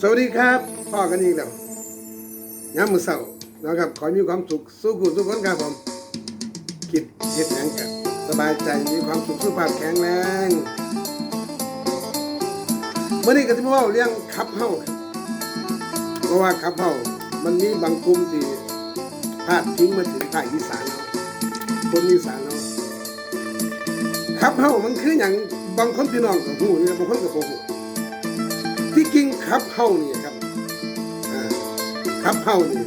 สวัสดีครับพ่อกันอีกแล้วย้ำมือเสาร์นะครับขอมีความสุขสู้คุณทุกคนครับผมคิดเฮ็ดหยังกันสบายใจมีความสุขสุขภาพแข็งแรงเมื่อนี้ก็จะมาเล่าเรื่องขับเฮาเพราะว่าขับเฮามันมีบางกลุ่มที่พลาดทิ้งมาถึงภาคอีสานเนาะคนอีสานเนาะขับเฮามันคืออย่างบางคนพี่น้องกับหูเนี่ยบางคนกับโหู ริงครับเฮานี่ครับครับเฮานี่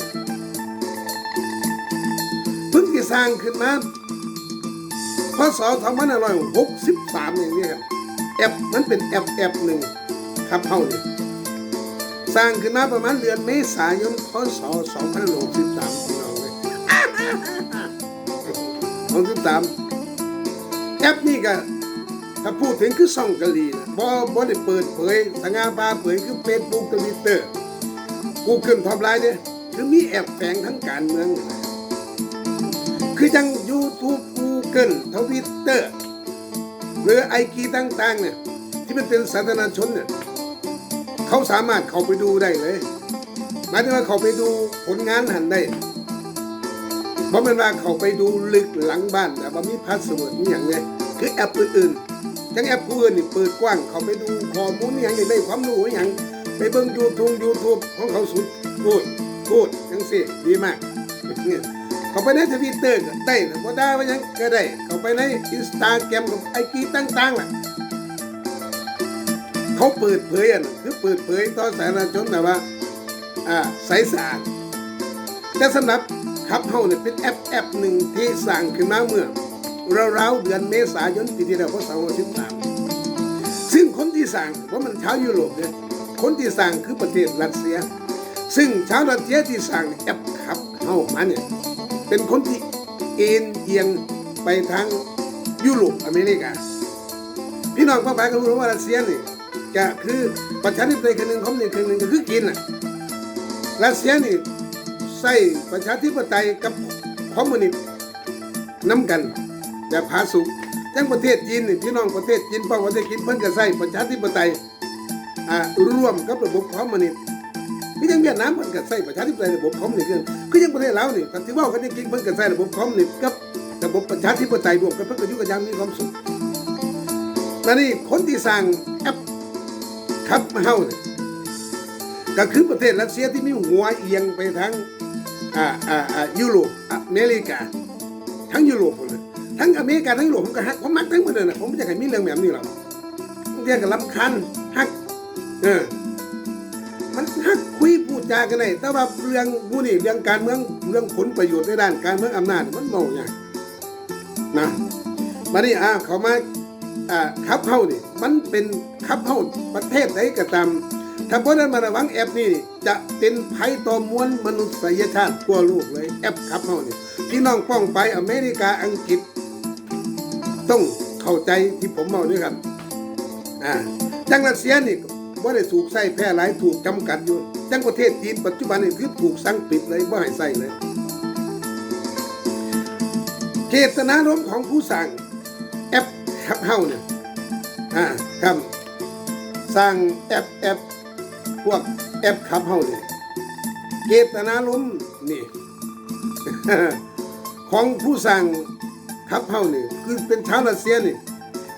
เพิ่งจะสร้างขึ้นมาพศ2563อย่างนี้ครับแอปมันเป็นแอปแอปหนึ่งครับเฮานี่สร้างขึ้นมาประมาณเดือนเมษายนพศ2563พี่น้องเลย63แอปนี่ก็ ถ้าพูดถึงคือซ่องกะลีนะบ่บ่ได้เปิดเผยสง่าบาเผยคือเฟซบุ๊กทวิตเตอร์กูเกิลท็อปไลน์เนี่ยคือมีแอบแฝงทั้งการเมือง คือจัง YouTube Google Twitter หรือไอกีต่างๆเนี่ยที่มันเป็นสาธารณชนเนี่ยเขาสามารถเข้าไปดูได้เลยหมายถึงว่าเขาไปดูผลงานหันได้เพราะมันว่าเขาไปดูลึกหลังบ้านแต่ว่ามีพาสเวิร์ดมีอย่างไงคือแอปอื่นๆ จังแอปกูอื่อนนี่เปิดกว้างเขาไปดูข้อมูลอย่างอยากได้ความรู้อย่างไปเบิ่งยูทูบยูทูบของเขาสุดพูดพูดจังสิดีมากเนี่ยเขาไปในทวิตเตอร์ก็ได้นะบ่ได้ว่ายังก็ได้ เขาไปในอินสตาแกรมกับไอจีต่างๆล่ะเขาเปิดเผยอะคือเปิดเผยต่อสาธารณชนนะว่าอ่าใสสะอาดแต่สำหรับขับเฮาเนี่ยเป็นแอปแอปหนึ่งที่สร้างขึ้นมาเมื่อ ราวๆเดือนเมษายนปีที่แล้วพศ23ซึ่งคนที่สั่งเพราะมันชาวยุโรปเนี่ยคนที่สั่งคือประเทศรัสเซีย ซึ่งชาวรัสเซียที่สั่งแอปขับเข้ามาเนี่ยเป็นคนที่เอ็นเอียงไปทางยุโรปอเมริกา พี่น้องป้าไปก็รู้ว่ารัสเซียนี่ก็คือประชาธิปไตยคนหนึ่งคอมมิวนิสต์คนหนึ่งก็คือกินน่ะรัสเซียนี่ใส่ประชาธิปไตยกับคอมมิวนิสต์น้ำกัน แบบผาสุกจังประเทศจีนพี่น้องประเทศจีนเป้าประเทศจีนเพิ่นก็ใส่ประชาธิปไตยอ่าร่วมกับระบบคอมมิวนิสต์พี่ยังเวียดนามเพิ่นก็ใส่ประชาธิปไตยระบบคอมมิวนิสต์คือคือยังประเทศลาวนี่ก็สิเว้ากันจริงๆเพิ่นก็ใส่ระบบคอมมิวนิสต์กับระบบประชาธิปไตยรวมกันเพิ่นก็อยู่กันอย่างมีความสุขนั่นนี่คนที่สร้างแอปครับเฮานี่ก็คือประเทศรัสเซียที่มีหัวเอียงไปทางอ่าอ่าอ่ายุโรปอเมริกาทั้งยุโรป ทั้งอเมริกาทั้งยุโรปผมก็ฮักผมมักทั้งหมดเลยนะผมไม่อยากให้มีเรื่องแบบนี้หรอกบางทีก็ลำคันฮัก เออ มันฮักคุยพูดจากันได้แต่ว่าเรื่องผู้นี่เรื่องการเมืองเรื่องผลประโยชน์ในด้านการเมืองอำนาจมันเมาอย่างนะมานี่อ่าเขามาอ่าขับเข้านี่มันเป็นขับเข้าประเทศไหนก็ตามถ้าพราะนั้นมาระวังแอปนี่จะเป็นภัยต่อมวลมนุษยชาติทั่วโลกเลยแอปขับเข้านี่พี่น้องป้องไปอเมริกาอังกฤษ ต้องเข้าใจที่ผมเมาด้วยครับอ่าจังรัสเซียนี่ว่าได้ถูกใส่แพร่หลายถูกจำกัดอยู่จังประเทศจีนปัจจุบันนี่คือถูกสั่งปิดเลยว่าให้ใส่เลยเจตนารมณ์ของผู้สั่งแอปขับเฮาเนี่ยอ่าครับสร้างแอปแอปพวกแอปขับเฮาเนี่ยเจตนารมณ์นี่ ของผู้สั่ง ขับเฮานี่คือเป็นชาวรัสเซียนี่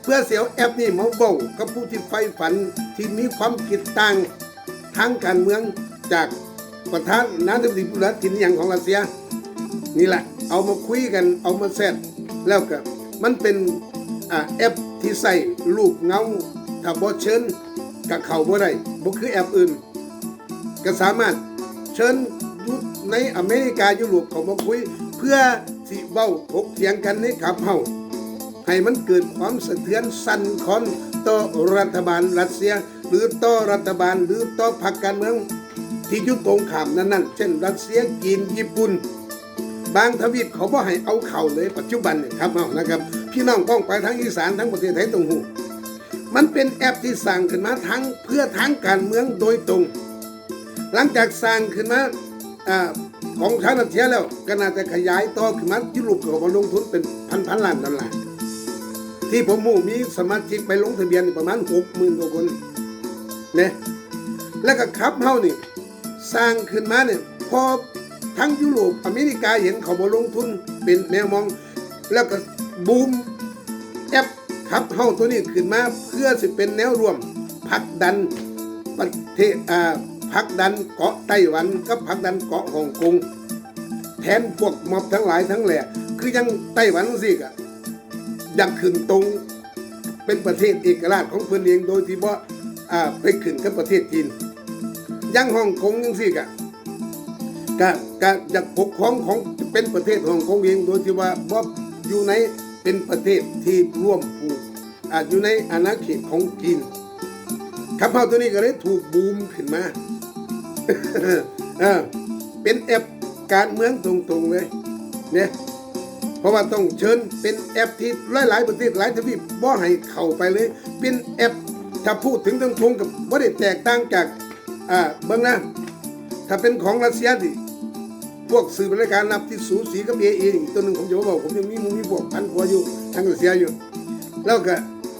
เพื่อเสียวแอปนี่มาเบ้ากับผู้ที่ใฝ่ฝันที่มีความคิดต่างทางการเมืองจากประธานนาธิบดีผู้รัฐถิ่นอย่างของรัสเซีย นี่แหละเอามาคุยกันเอามาแซดแล้วก็มันเป็นแอปที่ใส่รูปเงาถ้าบ่เชิญกับเขาบ่ได้บ่คือแอปอื่น ก็สามารถเชิญยุในอเมริกายุโรปเขามาคุยเพื่อ สิเบ้าถกเถียงกันในขับเฮาให้มันเกิดความสะเทือนสั่นคลอนต่อรัฐบาลรัสเซีย หรือต่อรัฐบาลหรือต่อพรรคการเมืองที่ยุตรงขามนั้นๆ เช่น รัสเซียจีนญี่ปุ่น บางทวีปเขาบ่ให้เอาเข่าเลยปัจจุบันนะครับเอานะครับ พี่น้องป้องไปทั้งอีสานทั้งประเทศไทยตรงหูมันเป็นแอปที่สร้างขึ้นมาทั้งเพื่อทั้งการเมืองโดยตรง หลังจากสร้างขึ้นมาอา ของชาติเทียแล้ว ก็น่าจะขยายต่อขึ้นมายุโรปก็มาลงทุนเป็นพันพันล้านดอลลาร์ที่ผมมู่มีสมาชิกไปลงทะเบียนประมาณหกหมื่นกว่าคนเนี่ยแล้วก็ขับเฮานี่สร้างขึ้นมาเนี่ยพอทั้งยุโรปอเมริกาเห็นเขาบ่ลงทุนเป็นแนวมอง แล้วก็บูมแอปขับเฮาตัวนี้ขึ้นมาเพื่อสิเป็นแนวร่วมผลักดันประเทศอ่า ผักดันเกาะไต้หวันกับผักดันเกาะฮ่องกงแทนพวกม็อบทั้งหลายทั้งแหล่คือยังไต้หวันสิกะอยากขึ้นตรงเป็นประเทศเอกราชของเพิ่นเองโดยที่บ่อ่าไปขึ้นกับประเทศจีนยังฮ่องกงยังสิกะก็ก็อยากปกครองของเป็นประเทศฮ่องกงเองโดยที่ว่าบ่อยู่ในเป็นประเทศที่ร่วมผูกอ่าอยู่ในอาณาเขตของจีนขับเฮาตัวนี้ก็เลยถูกบูมขึ้นมา เป็นแอปการเมืองตรงๆเลยเนี่ยเพราะว่าต้องเชิญเป็นแอปที่หลายๆประเทศหลายทวีปบ่ให้เข้าไปเลย เป็นแอปถ้าพูดถึงตรงๆกับบ่ได้แตกต่างจากอ่าเบิ่งนะถ้าเป็นของรัสเซียดิพวกสื่อบริการนับที่สูสีกับเอเอตัวหนึ่งผมจะบอกผมยังมีมูมีพวกพันกว่าอยู่ทางรัสเซียอยู่ แล้วก็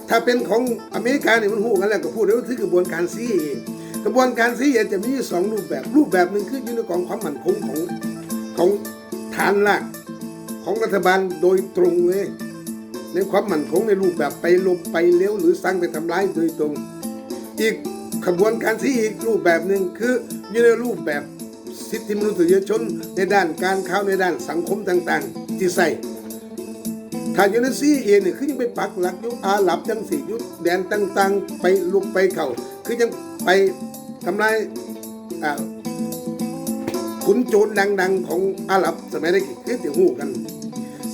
ถ้าเป็นของอเมริกาเนี่ยมันหูกันแล้วก็พูดได้ว่าคือกระบวนการซี กระบวนการซีจะมีอยู่สองรูปแบบ รูปแบบหนึ่งคืออยู่ในกองความมั่นคงของของฐานรากของรัฐบาลโดยตรงเลย ในความมั่นคงในรูปแบบไปลบไปเลี้ยวหรือสร้างไปทำร้ายโดยตรง อีกขบวนการซีอีกรูปแบบหนึ่งคืออยู่ในรูปแบบสิทธิมนุษยชนในด้านการค้าในด้านสังคมต่างๆ ที่ใส่ ถ้าอยู่ในซีเอเนี่ยคือยังไปปักหลักอยู่อาหรับจังสี่อยุดแดนต่างๆ ไปลุกไปเข่า คือยังไปทำลายอ่าขุนโจรดังๆ ของอาหรับสมัยนั้นคือที่หูกัน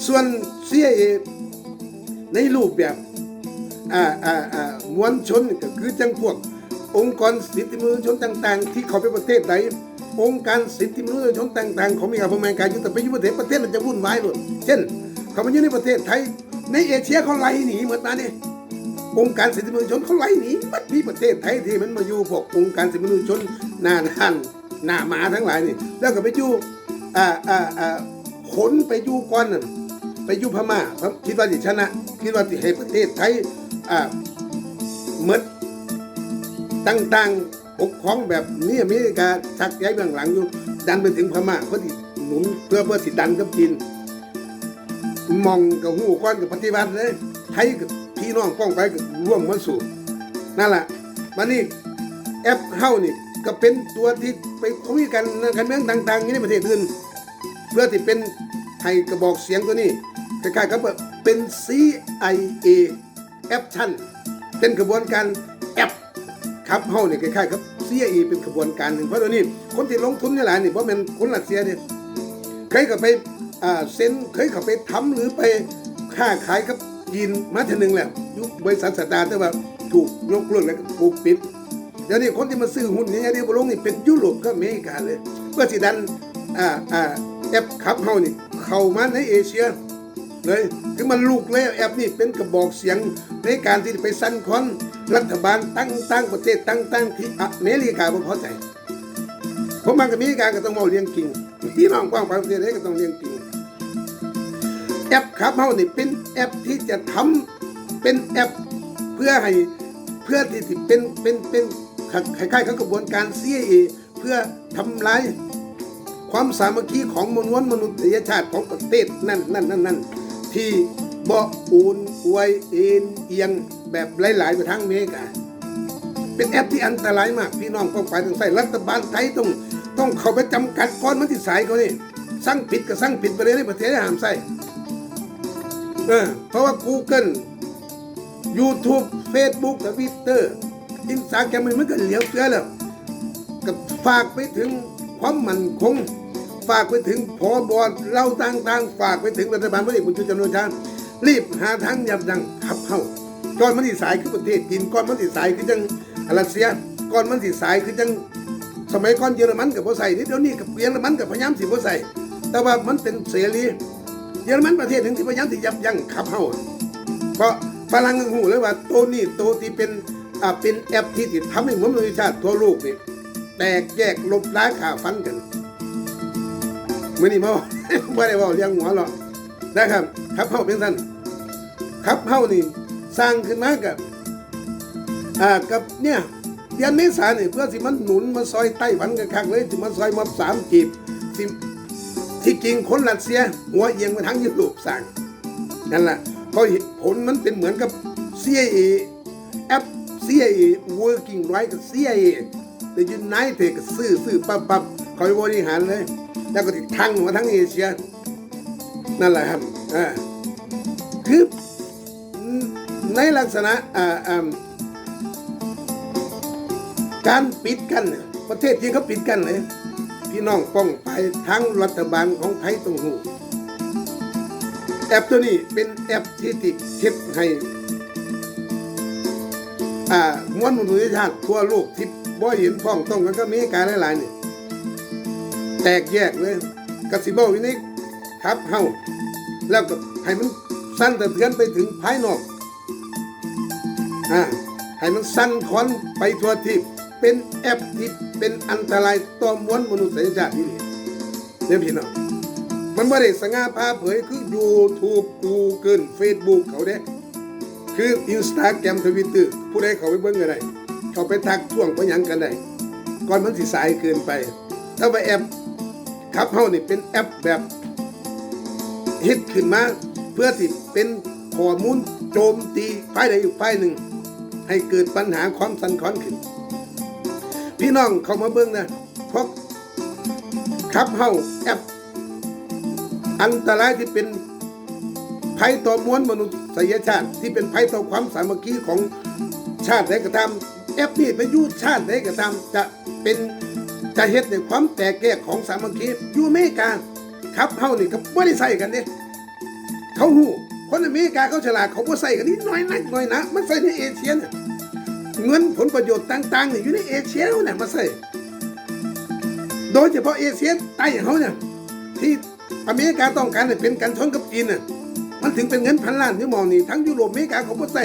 ส่วน CIA ในรูปแบบอ่าอ่าอ่ามวลชนก็คือจังพวก องค์กรสิทธิมนุษยชนต่าง ๆ ที่เขาไปประเทศใดองค์การสิทธิมนุษยชนต่าง ๆ ของมีการพม่าการยุติไปยู่ประเทศประเทศมันจะวุ่นวายหมดเช่น เขามาอยู่ในประเทศไทย ในเอเชียเขาไล่หนีเหมดนะนี่องค์การสิทธิมนุษยชนเขาไล่หนีมัดที่ประเทศไทยที่มันมาอยู่พวกองค์การสิทธิมนุษยชนหน้าด้านหน้าหมาทั้งหลายนี่ แล้วก็ไปอยู่อ่าอ่าอ่าขนไปอยู่ก่อนไปอยู่พม่าครับคิดว่าจะชนะคิดว่าจะให้ประเทศไทยอ่าเหมือนต่างๆปกครองแบบนี้อเมริกาชักย้ายเบื้องหลังอยู่ดันไปถึงพม่าเพื่อที่หนุนเพื่อเพื่อสิดันกับจีน มองกับหูก้อนกับปฏิบัติเลยไทยกับพี่น้องป้องไปกับร่วมมาสู่นั่นแหละมันนี่แอปเฮ้านี่ก็เป็นตัวที่ไปคุยกันการเมืองต่างๆในประเทศอื่นเพื่อที่เป็นให้กระบอกเสียงตัวนี้คล้ายๆกับเป็น CIA Action เป็นกระบวนการแอปครับเฮาเนี่ยคล้ายๆครับ CIA เป็นขบวนการหนึ่งเพราะตอนนี้คนที่ลงทุนนี่แหละนี่เพราะเป็นคนรัสเซียเนี่ยเคยเข้าไป เซ็นเคยเข้าไปทำหรือไปค้าขายกับจีนมาทีหนึ่งแล้วยุคบริษัทสตาร์แต่ว่าถูกยกเลิกแล้วถูกปิดเดี๋ยวนี้คนที่มาซื้อหุ้นเนี่ยเดี๋ยวลงนี่เป็นยุโรปกับอเมริกาเลยเพื่อสิดันอ่าอ่าแอปขับเฮานี่เข้ามาในเอเชียเลยคือมันลูกแล้วแอปนี่เป็นกระบอกเสียงในการที่ไปสั่นคอนรัฐบาลตั้งตั้งประเทศตั้งตั้งที่อเมริกาบ่พอใจผมมากับอเมริกาก็ต้องเมาเลี้ยงกิง พี่น้องกว้างไปประเทศไหนก็ต้องเลี้ยงกิงแอปครับเฮานี่เป็นแอปที่จะทำเป็นแอปเพื่อให้เพื่อที่สิเป็นเป็นเป็นคล้ายๆกับกระบวนการ CIA เพื่อทำลายความสามัคคีของมนุษย์มนุษยชาติของประเทศนั่นนั่นนั่นนั่นที่บ่อูนอวยเอ็นเอียงแบบหลายๆไปทางเมกาเป็นแอปที่อันตรายมาก พี่น้องกองฝ่ายต้องใส่รัฐบาลไทยต้อง ต้องเข้าไปจำกัดก้อนมันที่สายเขานี่สั่งปิดก็สั่งปิดไปเลยในประเทศห้ามใส่เออเพราะว่า Google YouTube Facebook Twitter อินสตาแกรมมันก็เหลียวเสือแล้วกับฝากไปถึงความมั่นคง ฝากไปถึงพอบอเราต่างๆ ฝากไปถึงรัฐบาลพลเอกประยุทธ์จันทร์โอชารีบหาทางยับยั้งขับเข้าก่อนมันที่สายคือประเทศจีนก่อนมันที่สายคือจังรัสเซียก่อนมันที่สายคือจัง สมัยก่อนเยอรมันกับบ่ใส่นี่เดี๋ยวนี้กับเยอรมันกับพยายามสิบ่ใส่แต่ว่ามันเป็นเสรีเยอรมันประเทศหนึ่งที่พยายามที่ยับยั้งขับเข้าเพราะฝรั่งหูเลยว่าโตนี้ตัวที่เป็นอ่าเป็นแอปที่ติดทำให้มนุษยชาติทั่วโลกนี่แตกแยกลบล้างข่าฟันกันเมื่อนี้มาไม่ได้บอกเลี้ยงหัวหรอกนะครับครับเฮาเป็นสั้นครับเฮานี่สร้างขึ้นมากับอ่ากับเนี่ย เดือนเมษาเนี่ยเพื่อสิมันหนุนมาซอยไต้หวันกันคักเลยสิมาซอยมาสามกีบสิที่จริงคนรัสเซีย หัวเอียงมาทั้งยุโรปสั่งนั่นแหละเพราะเหตุผลมันเป็นเหมือนกับ CIA แอป CIA working right กับ CIA แต่ยูไนเต็ดก็ซื้อซื้อปั๊บปั๊บเขาบริหารเลย แล้วก็ติดทั้งมาทั้งเอเชียนั่นแหละครับอ่าคือในลักษณะอ่าอ่า การปิดกันเนี่ยประเทศที่เขาปิดกันเลยพี่น้องป้องไปทั้งรัฐบาลของไทยตรงหูแอปตัวนี้เป็นแอปที่ติดเทปให้อ่ามวลมนุษยชาติทั่วโลกที่บ่เห็นพ้องต้องกันก็มีการหลายๆนี่แตกแยกเลยกสิบอวินิครับเฮาแล้วก็ให้มันสั้นแต่เทือนไปถึงภายนอกอ่าให้มันสั้นคอนไปทั่วที่ เป็นแอปที่เป็นอันตรายต่อมวลมนุษยชาติที่นี่เดี๋ยวพี่น้องมันไม่ได้สง่าพาเผยคือ YouTube Google Facebook เขาเด้คืออินสตาแกรมทวิตเตอร์ผู้ใดเขาไปเบิ่งก็ได้เขาไปทักท่วงไปยังกันได้ก่อนมันสิสายเกินไป ถ้าไปแอปขับเฮานี่เป็นแอปแบบฮ็ดขึ้นมาเพื่อที่เป็นข้อมูลโจมตีฝ่ายใดอยู่ฝ่ายหนึ่ง ให้เกิดปัญหาความสันคอนขึ้น พี่น้องเขามาเบิ่งนะเพราะขับเฮาแอปอันตรายที่เป็นภัยต่อมวลมนุษยชาติ ที่เป็นภัยต่อความสามัคคีของชาติใดก็ตามแอปนี่ไปอยูชาติใดก็ตามจะเป็นจะเฮ็ดในความแตกแยกของสามัคคีอยู่อเมริกาครับเฮานี่ก็บ่ได้ใส่กันเด้เขาหูคนอเมริกาเขาฉลาดเขาบ่ใส่กันนิดน้อยนักน้อยนะ มันใส่ในเอเชียเนี่ย เงินผลประโยชน์ต่างๆเนี่ยอยู่ในเอเชียเนี่ยมาใส่โดยเฉพาะเอเชียใต้เขาเนี่ยที่อเมริกาต้องการให้เป็นกันชนกับจีนน่ะมันถึงเป็นเงินพันล้านที่มองนี่ทั้งยุโรปอเมริกาเขาก็ใส่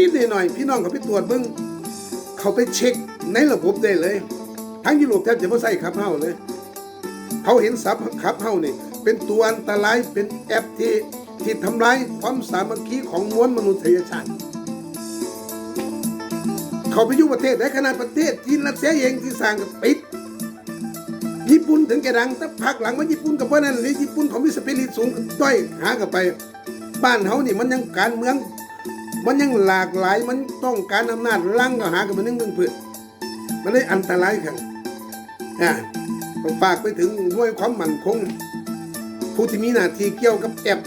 นิดๆหน่อยๆพี่น้องเขาไปตรวจเบิ้งเขาไปเช็คในระบบได้เลย ทั้งยุโรปแทบจะไม่ใส่ขับเฮาเลย เขาเห็นซับขับเฮานี่เป็นตัวอันตรายเป็นแอปที่ที่ทำลายความสามัคคีของมวลมนุษยชาติ เขาไปอยู่ประเทศในขนาดประเทศจีนรัสเซียเองที่สร้างกับปิด ญี่ปุ่นถึงแกดังแต่พักหลังว่าญี่ปุ่นกับว่านั่นเลยญี่ปุ่นเขามีสปิริตสูงด้อยหากันไป บ้านเขานี่มันยังการเมือง มันยังหลากหลายมันต้องการอำนาจลังก็หากันมานึ่งมืองเพื่อมันเลยอันตรายครับอ่าต้งฝากไปถึงหน่วยความมั่นคงผู้ที่มีหน้าที่เกี่ยวกับแอบ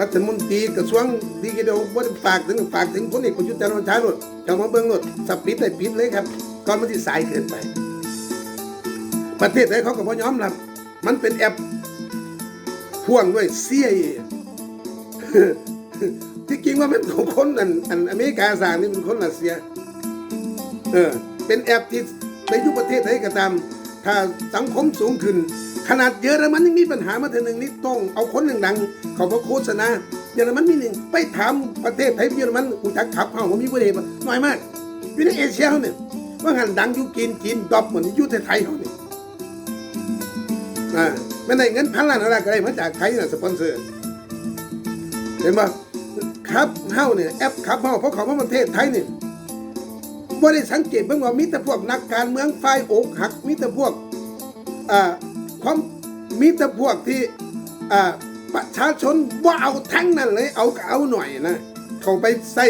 รัฐมนตรีกระทรวงดีเดียวว่าฝากถึงฝากถึงพลเอกประยุทธ์จันทร์โอชาหนดจะมาเบิ่งหนดสับปิดได้ปิดเลยครับก่อนมันที่สายเกินไป ประเทศไหนเขาก็บ่ยอมรับมันเป็นแอปพ่วงด้วย CIA ที่จริงว่ามันของคนอันอันอเมริกาสร้างนี่เป็นคนรัสเซียเออเป็นแอปที่ในยุคประเทศไหนก็ตาม ถ้าสังคมสูงขึ้น ขนาดเยอรมันยังมีปัญหามาเทอหนึ่งนี่ต้องเอาคนดังๆเขามาโฆษณาเยอรมันมีหนึ่งไปถามประเทศไทยเยอรมันอุจักขับเฮาผมมีประเทศน้อยมากอยู่ในเอเชียเขาเนี่ยว่าหันดังอยู่กินกินดอบเหมือนอยู่ไทยเขาเนี่ยอ่าไม่ได้เงินพันล้านอะไรก็ได้มาจากใครน่ะสปอนเซอร์เห็นปะครับเฮาเนี่ยแอปครับเฮาเพราะเขามาประเทศไทยเนี่ย บ่ได้สังเกตเบิ่งว่ามีแต่พวกนักการเมืองฝ่ายอกหัก มีแต่พวกอ่าความมีแต่พวกที่อ่าประชาชนว่าเอาทั้งนั้นเลยเอาก็เอาหน่อยนะเขาไปใส่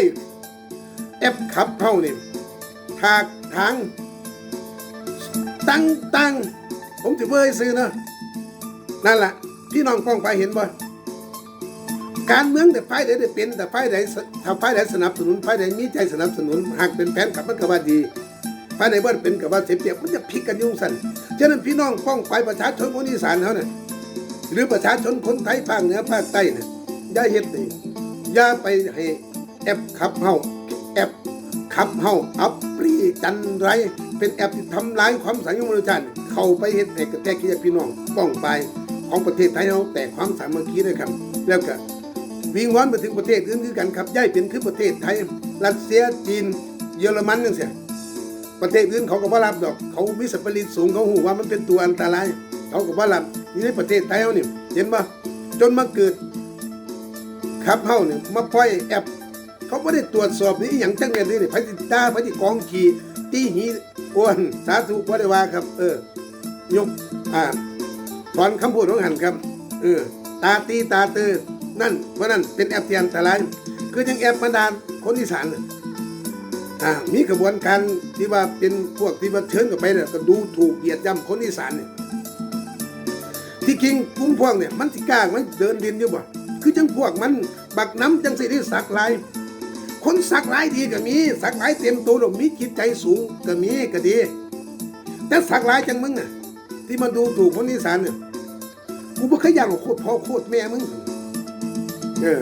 แอปขับเฮานี่ทากทางตั้งตั้งผมถือเบอร์ให้ซื้อเนอะนั่นแหละพี่น้องฟ้องไปเห็นบ่ การเมืองแต่ฝ่ายใดได้เป็นแต่ฝ่ายใดถ้าฝ่ายใดสนับสนุนฝ่ายใดมีใจสนับสนุนหากเป็นแผนขับมันก็ว่าดีฝ่ายใดบ่เป็นกับว่าเสียเปรียบมันจะพลิกกันยุ่งสันฉะนั้นพี่น้องฟ้องไปประชาชนคนอีสานเขาเนี่ยหรือประชาชนคนไทยภาคเหนือภาคใต้เนี่ยอย่าเฮ็ดนี่อย่าไปให้แอปขับเฮาแอปขับเฮาอัปปรีจันไรเป็นแอปที่ทำลายความสัมพันธ์มนุษยชาติเข้าไปเฮ็ดให้กระแทกขี้พี่น้องป้องไปของประเทศไทยเราแต่ความสามัคคีด้วยครับแล้วก็ วิงวอนไปถึงประเทศอื่นคือกันครับย่ายเป็นคือประเทศไทยรัสเซียจีน เยอรมันนั่นเสียประเทศอื่นเขาก็บ่รับดอก เขามีสัปริตสูงเขาหูว่ามันเป็นตัวอันตราย เขาก็บ่รับนี่ในประเทศไทยเราเนี่ยเห็นปะจนมาเกิดครับเฮาเนี่ยมาปล่อยแอป เขาไม่ได้ตรวจสอบนี่อย่างจังเงียนี่นี่พจิตาพจิกองขีตีหีอ้วนสาธุวัดวาครับ เออยกอ่าถอนคำพูดของหันครับ เออ ตาตีตาเตอ นั่นว่านั่นเป็นแอปเตียนแต่ไรคือยังแอปบรรดาคนอีสานอ่ามีกระบวนการที่ว่าเป็นพวกที่ว่าเชิญกันไปเนี่ยก็ดูถูกเหยียดย่ำคนอีสานเนี่ยที่จริงกลุ่มพวกเนี่ยมันสิกล้ามันเดินดินอยู่บ่คือจังพวกมันบักน้ำจังสิที่สักลายคนสักลายดีก็มีสักลายเต็มตัวหรอกมีจิตใจสูงก็มีก็ดี แต่สักลายจังมึงอะที่มาดูถูกคนอีสานเนี่ยกูบ่เคยย่างโคตรพ่อโคตรแม่มึง เออ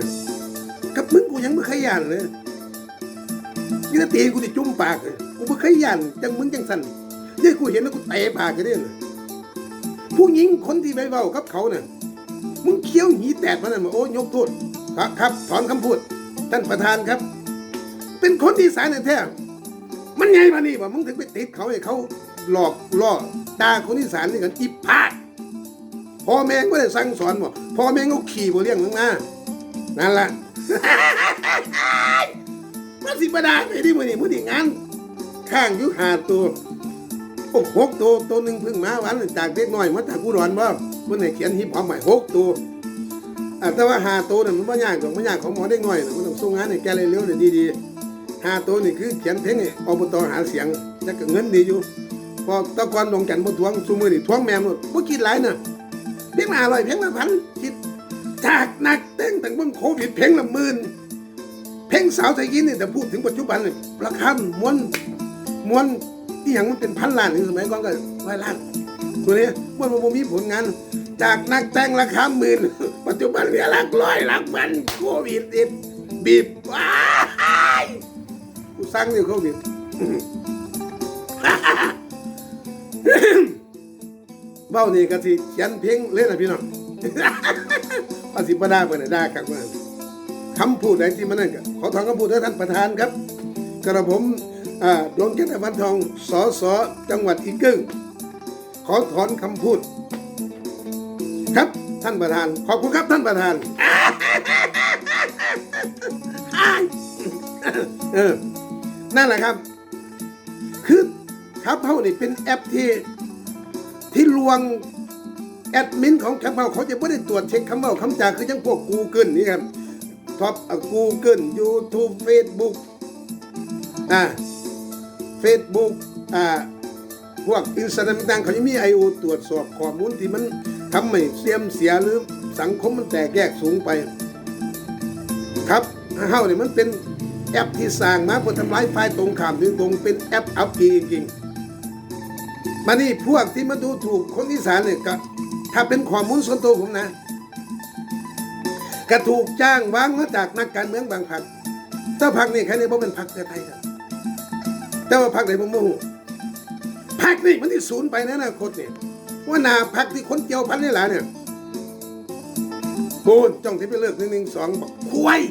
กับมึงกูยังไม่เคยย่านเลยนี่นาตีกูจะจุ่มปากเลยกูบ่เคยย่านจังมึงจังสั่นนี่กูเห็นแล้วกูเตะปากกันเนี่ยผู้หญิงคนที่ไปเว้ากับเขาเนี่ยมึงเคี้ยวหีแตกมันนั่นมาโอ้ยกโทษครับครับถอนคำพูด ท่านประธานครับ เป็นคนที่สายแท้มันไงมานี่วะมึงถึงไปติดเขาให้เขาหลอกล่อตาคนที่สารนี่กันอีพาดพ่อแม่ก็ได้สั่งสอนบ่พ่อแม่ก็ขี่บ่เลี้ยงมึงมา นั่นแหละมันสิบดาไปที่มือนี่มือนี่งานข้างอยุหาตัวโอ้หกตัวตัวหนึ่งเพิ่งมาวันจากเด็กน้อยมาจากกูรอนบ่เมื่อไหร่เขียนฮิปฮอปใหม่หกตัวแต่ว่าหาตัวเนี่ยมันไม่ยากหรอกมันยากของหมอเด็กน้อยนะมันต้องส่งงานให้แกเร็วๆเลยดีๆหาตัวนี่คือเขียนเพลงให้อบตหาเสียงแล้วก็เงินดีอยู่พอตะกอนลงกันบ่ทวงซุมือนี่ทวงแม่มหมดบ่คิดหลายน่ะเพลงละอร่อยเพลงละพันคิด จากนักเต้งตั้งเบิ่งโควิดเพลงละหมื่นเพลงสาวไทยยินนี่แต่พูดถึงปัจจุบันนี่ราคาม้วนม้วนที่อย่างมันเป็นพันล้านในสมัยก่อนก็ร้อยล้านตัวนี้มันมันมีผลงาน จากนักแต่งราคาหมื่นปัจจุบันเหลือหลักร้อยหลักพันโควิดติดบีบว้ายกูสั่งอยู่โควิดเบ้านี่ก็สิเขียนเพลงเล่นนะพี่น้อง ภาษีบดาเปิดได้ครับว่าคำพูดใดที่มันนั่นก็ขอถอนคำพูดให้ท่านประธานครับ กระผมอ่าดวงเจตวันทองสอสอจังหวัดอีกึ่งขอถอนคำพูด ครับท่านประธาน ขอบคุณครับท่านประธานเออนั่นแหละครับ คือครับเฮานี่เป็นแอปที่ที่ลวง แอดมินของครับเฮาเขาจะไม่ได้ตรวจเช็คคำเว่าคำจาคือจังพวก Google นี่ครับท็อป Google YouTube Facebook อ่า Facebook อ่าพวกอินสตาแกรมต่างเขายังมีไอโอตรวจสอบข้อมูลที่มันทำให้เสียมเสียหรือสังคมมันแตกแยกสูงไป ครับเฮาเนี่ยมันเป็นแอปที่สร้างมาเพื่อทำลายฝ่ายตรงข้ามโดยตรงเป็นแอปอัพกีจริงๆมานี่พวกที่มาดูถูกคนอีสานเนี่ยก็ ถ้าเป็นข้อมูลส่วนตัวผมนะก็ถูกจ้างวางมาจากนักการเมืองบางพรรคถ้าพรรคนี่ใครเนี่ยบ่เป็นพรรคเพื่อไทยครับแต่ว่าพักไหนผมโมโหพักนี่มันที่ศูนย์ไปนะอนาคตเนี่ยว่านาพักที่คนเกี่ยวพันนี่แหละเนี่ยโูจ้องที่ไปเลิกหนึ่งหนึ่งสองบอกคุย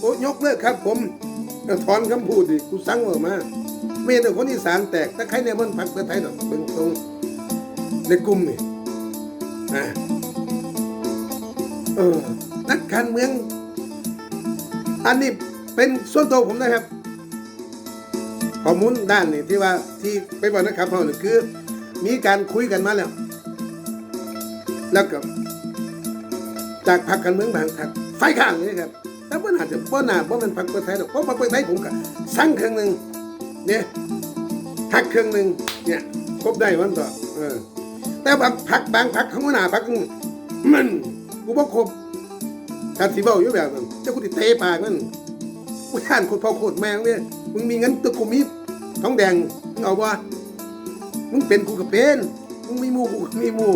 โอ้ยกเลิกครับ ผมถอนคำพูดดิกูสั่งออกมาไม่เห็นแต่คนอีสานแตกแต่ใครในมันพักเพื่อไทยหรอกเป็นตรงในกลุ่มนี่อ่า เออ นักการเมือง อันนี้เป็นส่วนตัวผมนะครับ ข้อมูลด้านนี่ที่ว่าที่ไปบอกนะครับเขานี่คือ มีการคุยกันมาแล้ว แล้วก็จากพรรคการเมืองบางพรรคไฟข้างเลยครับแต่ว่าอาจจะป้หนาเพราะมันพรรคเพื่อไทยหรอกเพราะพรรคเพื่อไทยผมก็สั่งเครื่องหนึ่งเนี่ยพักเครื่องหนึ่งเนี่ยครบได้วันต่อเออ แต่บางพรรคบางพรรคข้างหน้าพรรคมันกูบอกครบถ้าสิเบ้าอยู่แบบนั้นเจ้ากูติเตะปากมันกูท่านโคตรพ่อโคตรแม่งเนี่ยมึงมีเงินตึกกูมีทองแดงมึงเอาวะมึงเป็นกูก็เป็นมึงมีมูกูมีมู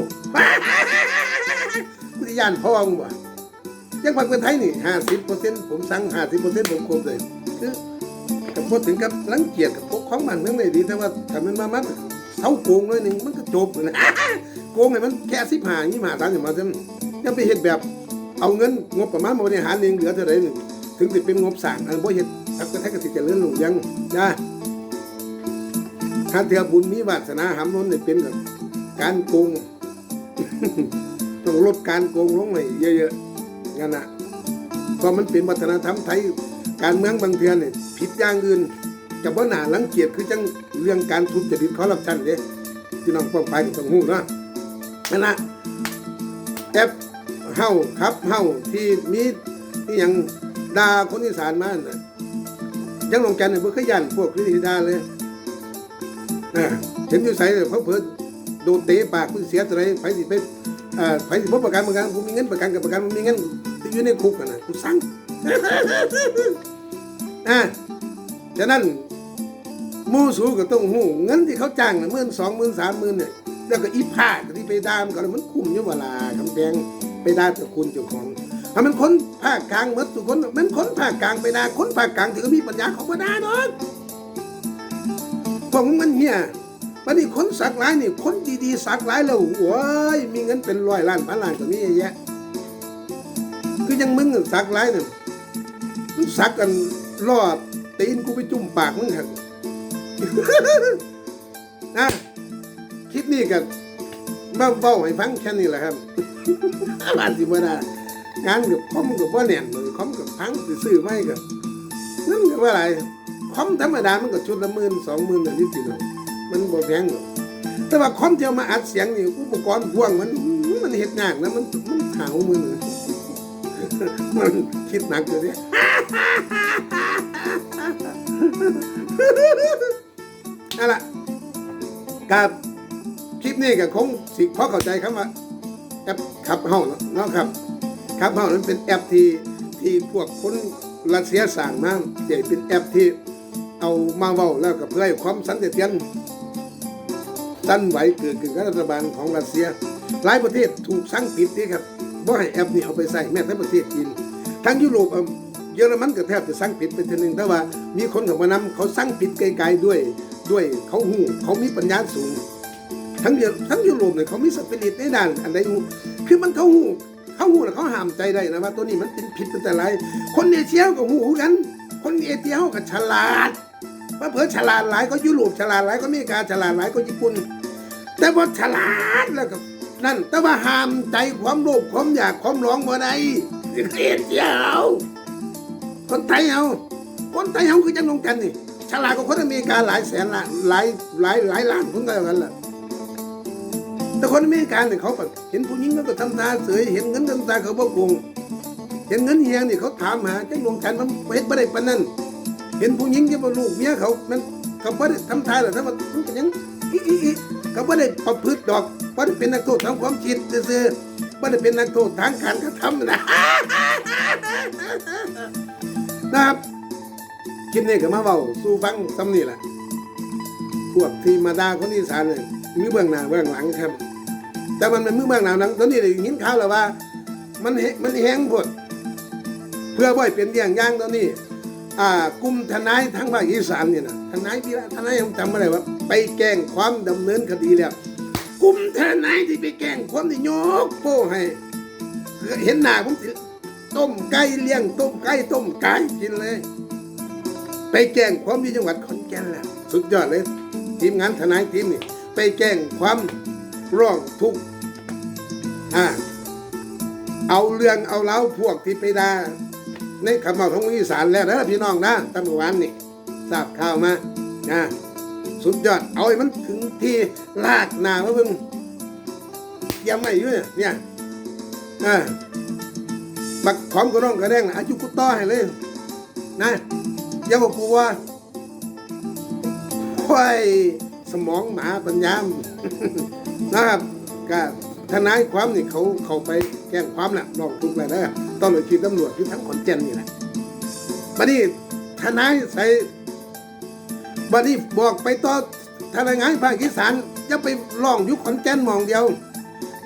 กูจะย่านพ่อมึงวะยังพักเป็นไทยนี่ห้าสิบเปอร์เซ็นต์ผมสั่งห้าสิบเปอร์เซ็นต์ผมครบเลยคือกับพูดถึงกับรังเกียจกับพวกของมันเรื่องไหนดีแต่ว่าถ้ามันมามัด เสาโกงเลยหนึ่งมันก็จบเลยนะโกงไงมันแค่สิบห้ายี่ห้าตังค์อย่างมาจำยังไปเห็นแบบเอาเงินงบประมาณมาบริหารเองเหลือเท่าไหร่หนึ่งถึงจะเป็นงบสร้างอันบ่เฮ็ดทักก็แท้ก็สิเจริญรุ่งเรืองนะถ้าเถือบุญมีวาสนาหำนนได้เป็นกับการโกงต้องลดการโกงลงให้เยอะๆงั้นน่ะเพราะมันเป็นวัฒนธรรมไทยการเมืองบางเทือนเนี่ยผิดอย่างอื่น จะบ่หนารังเกียจคือจังเรื่องการทุจริตคอร์รัปชันเด้พี่น้องป้องไปก็ต้องฮู้เนาะนั่นนะแอปเฮาครับเฮาที่มีที่ยังด่าคนอีสานมาน่ะยังลงแกนเนี่ยบ่เคยยันพวกที่ด่าเลยอ่าเห็นอยู่ไสเนี่ยเขาเพิ่นโดนเตะปากเพิ่นเสียอะไรไผสิไปอ่าไผสิบ่ประกันประกันกูมีเงินประกันกับประกันผมมีเงินที่อยู่ในคุกอะนะกูสั่งอ่าฉะนั้น มูสูก็ต้องหูเงินที่เขาจ้างน่ะหมื่นสองหมื่นสามหมื่นเนี่ยแล้วก็อีผ้าที่ไปดามก็แล้วมันคุ้มอยู่เวลาคำแดงไปด่าตระคุณเจ้าของถ้ามันคนภาคกลางหมดทุกคนมันคนภาคกลางไปด่าคนภาคกลางที่ก็มีปัญญาเขาบ่ด่าดอกพวกมันเหี้ยวันนี้คนสักหลายนี่คนดีๆสักหลายแล้วโอ้ยมีเงินเป็นร้อยล้านพันล้านก็มีเยอะแยะคือยังมึงสักหลายน่ะมึงสักกันรอดตีนกูไปจุ่มปากมึงหัน นะคลิปนี้กันเบ้าเบ้าให้ฟังแค่นี้แหละครับบานสิบ่ได้งานกับคอมกับว่าแน่นเลยคอมกับพังซื้อไม่กับนั่นก็ว่าอะไรคอมธรรมดามันก็ชุดละหมื่นสองหมื่นแต่นิดเดียมันบ่แพงหรอกแต่ว่าคอมที่เอามาอัดเสียงนี่อุปกรณ์พ่วงมันมันเฮ็ดงานนะมันมันขาวมือมันคิดหนักอยู่ดินั่ นแหละกับคลิปนี้ก็คงสิพอเข้าใจครับว่าแอปขับเฮาเนาะครับขับเฮานั้นเป็นแอปที่ที่พวกคนรัสเซียสั่งมาเดี๋ยวเป็นแอปที่เอามาเว้าแล้วก็เพื่อให้ความสันติเทียนสั้นไหวเกิดขึ้นกับรัฐบาลของรัสเซีย หลายประเทศถูกสั่งปิดนี่ครับบ่ให้แอปนี้เอาไปใส่แม้แต่ประเทศจีนทั้งยุโรปเยอรมันก็แทบจะสั่งปิดไปทีนึงแต่ว่ามีคนข้ามานำเขาสั่งปิดไกลๆด้วย ด้วยเขาหูเขามีปัญญาสูง ทั้งเยอทั้งยุโรปเนี่ยเขามีสปิริตในด้านอันใดหูคือมันเขาหูเขาหูแล้วเขาห้ามใจได้นะว่าตัวนี้มันเป็นผิดเป็นแต่ไรคนเอเชียก็หูกัน คนเอเชียเขาก็ฉลาดว่าเผื่อฉลาดหลายก็ยุโรปฉลาดหลายก็อเมริกาฉลาดหลายก็ญี่ปุ่น แต่ว่าฉลาดแล้วก็นั่น แต่ว่าห้ามใจความโลภความอยากความร้องบ่ได้เสียเดียคนไทยเอาคนไทยเอาคือจังลงกันนี่ ฉลาดกว่าคนอเมริกาหลายแสนล้านหลายหลายหลายล้านคนก็อย่างนั้นแหละแต่คนอเมริกาเนี่ยเขาแบบเห็นผู้หญิงเขาก็ทำตาเสยเห็นเงินทำตาเขาบ่โกงเห็นเงินเฮียงนี่เขาถามหาจังลงกันมันเฮ็ดบ่ได้ปานนั้นเห็นผู้หญิงที่บ่ลูกเมียเขามันเขาบ่ได้ทำทายหรอกถ้ามันมันก็ยังอีอีอีเขาบ่ได้ประพฤติดอกบ่ได้เป็นนักโทษทางความคิดซื่อๆบ่ได้เป็นนักโทษทางการกระทำนะนะครับ คลิปนี้ก็มาเว้าสู่ฟังซ้ำนี่แหละพวกที่มาด่าคนอีสานเนี่ยมีเบื้องหน้าเบื้องหลังครับ แต่มันเป็นมือเบื้องหน้าหลังตอนนี้ได้ยินข่าวแล้วว่า มันเฮมันแห้งพดเพื่อบ่ให้เป็นอย่างย่างตอนนี้อ่ากลุ่มทนายทั้งภาคอีสานเนี่ยนะทนายพี่ละทนายผมจำไม่ได้ว่า ไปแก้งความดำเนินคดีแล้วกลุ่มทนายที่ไปแก้งความนี่ยกโป้ให้เห็นหน้าผมสิต้มไก่เลี้ยงต้มไก่ต้มไก่กินเลย ไปแกล้งความที่จังหวัดขอนแก่นแหละสุดยอดเลย ทีมงานทนายทีมนี่ไปแกล้งความร้องทุกข์อ่าเอาเรื่องเอาเล้าพวกที่ไปด่าในคำเมาของอีสานแล้วนะพี่น้องนะตั้งแต่วันนี่ทราบข่าวมานะสุดยอด เอาให้มันถึงที่ลากนามาเพิ่งยังไม่อยู่เนี่ยเนี่ยอ่าบักของกระร่องกระแดงนะอายุกุต้อให้เลยนะ ย่าบอกกูว่าโอ้ยสมองหมาปัญญามนะครับก็ทนายความนี่เขาเขาไปแจ้งความแหละลองทุกข์เลยนะต้องไปคิดตำรวจที่ทั้งขอนแก่นนี่แหละบัดนี้ทนายใส่บัดนี้บอกไปต่อทนายงานภาคอีสานจะไปร้องยุคขอนแก่นมองเดียว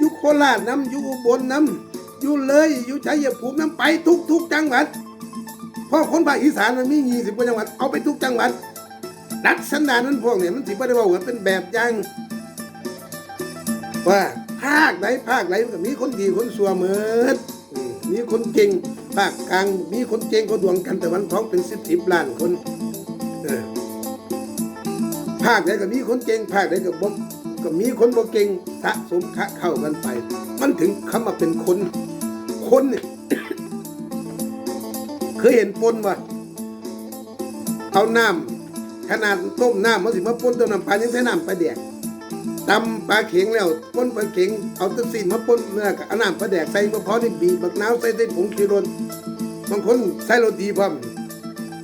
ยุคโคราชน้ำยุอุบลน้ำยุเลยยุชัยภูมิน้ำไปทุกทุกจังหวัด เพราะคนภาคอีสานมันมียี่สิบกว่าจังหวัดเอาไปทุกจังหวัดดัดสันดานนั้นพวกเนี่ยมันสิบ่ได้ว่าว่าเป็นแบบอย่างว่าภาคไหนภาคไหนมันก็มีคนดีคนสัวเหมือนมีคนเก่งภาคกลางมีคนเก่งเขาดวงกันแต่วันท้องเป็นสิบสิบล้านคนภาคไหนก็มีคนเก่งภาคไหนก็บ่ก็มีคนบ่เก่งสะสมคะเข้ากันไป มันถึงคำว่าเป็นคนคนเนี่ย เคยเห็นปนว่าเอาน้ำขนาดต้มน้ำมันสิมาป่นต้มน้ำปลายังใช้น้ำปลาแดกตำปลาเข็งแล้วป่นปลาเข็งเอาตะซีนมาป่นเนื้อกับเอาน้ำปลาแดกใส่มะพร้าวนี่บีบบักนาวใส่ใส่ผงชูรสบางคนใส่โรตีพร้อม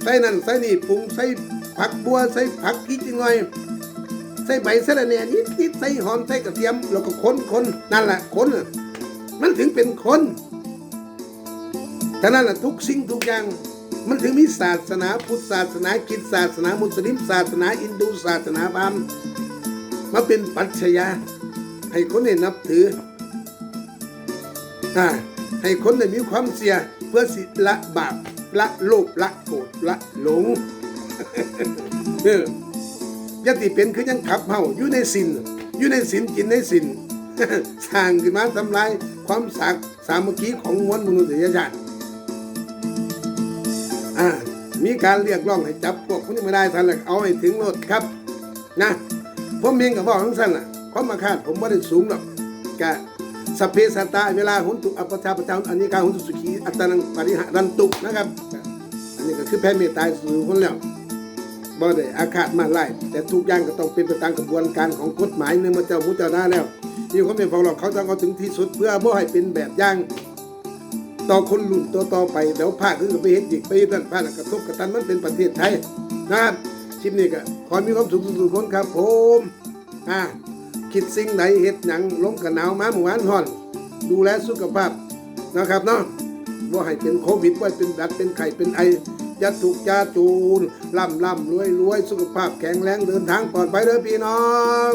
ใส่นั่นใส่นี่ปรุงใส่ผักบัวใส่ผักพริกจิงหน่อยใส่ใบสะระแหน่นิดนิดใส่หอมใส่กระเทียม แล้วก็คนคนนั่นแหละคนมันถึงเป็นคน ฉะนั้นน่ะทุกสิ่งทุกอย่าง มันถึงมีศาสนาพุทธศาสนาคิดศาสนามุสลิมศาสนาอินดูศาสนาพราหมณ์มาเป็นปัจฉญาให้คนได้นับถืออ่าให้คนได้มีความเสียเพื่อสิละบาปละโลภละโกรธละหลงเออยติเป็นคือยังขับเฮาอยู่ในสินอยู่ในสินกินในสินสร้างขึ้นมาทำลายความสากสามัคคีของมวลมนุษยชาติ มีการเรียกร้องให้จับพวกคนนี้ไม่ได้ท่านแหละเอาให้ถึงโลดครับนะผมเองก็บอกทั้งสั้นล่ะความมาคาดผมไม่ได้สูงหรอกกะสเพสตาเวลาหุนตุอัปชาปชาอันนี้การหุนตุสุขีอัตตนังปริหารันตุนะครับ อันนี้ก็คือแผ่เมตตาสู่คนแล้วบ่ได้อาฆาตมาไล่แต่ทุกอย่างก็ต้องเป็นไปตามกระบวนการของกฎหมายเนื่องมาเจ้ามุจาราแล้วนี่เขาไม่ฟังหรอกเขาต้องเอาถึงที่สุดเพื่อบ่ให้เป็นแบบอย่าง ต่อคนรุ่นต่อต่อไปเดี๋ยวพลาดขึ้นกับไปเฮ็ดอีกไปนั่นพลากระทบกระตันมันเป็นประเทศไทยนะครับคลิปนี้ก็ขอมีความสุขสุขคนครับผมอ่าคิดสิ่งไหนเฮ็ดหยังลงกับหนาวมาหมู่บ้านห่อน ดูแลสุขภาพนะครับเนาะว่าให้เป็นโควิดว่าเป็นดัดเป็นไข่เป็นไออยาถูกยาจูนล่ำล่ำรวยรวยสุขภาพแข็งแรงเดินทางปลอดภัยเด้อพี่น้อง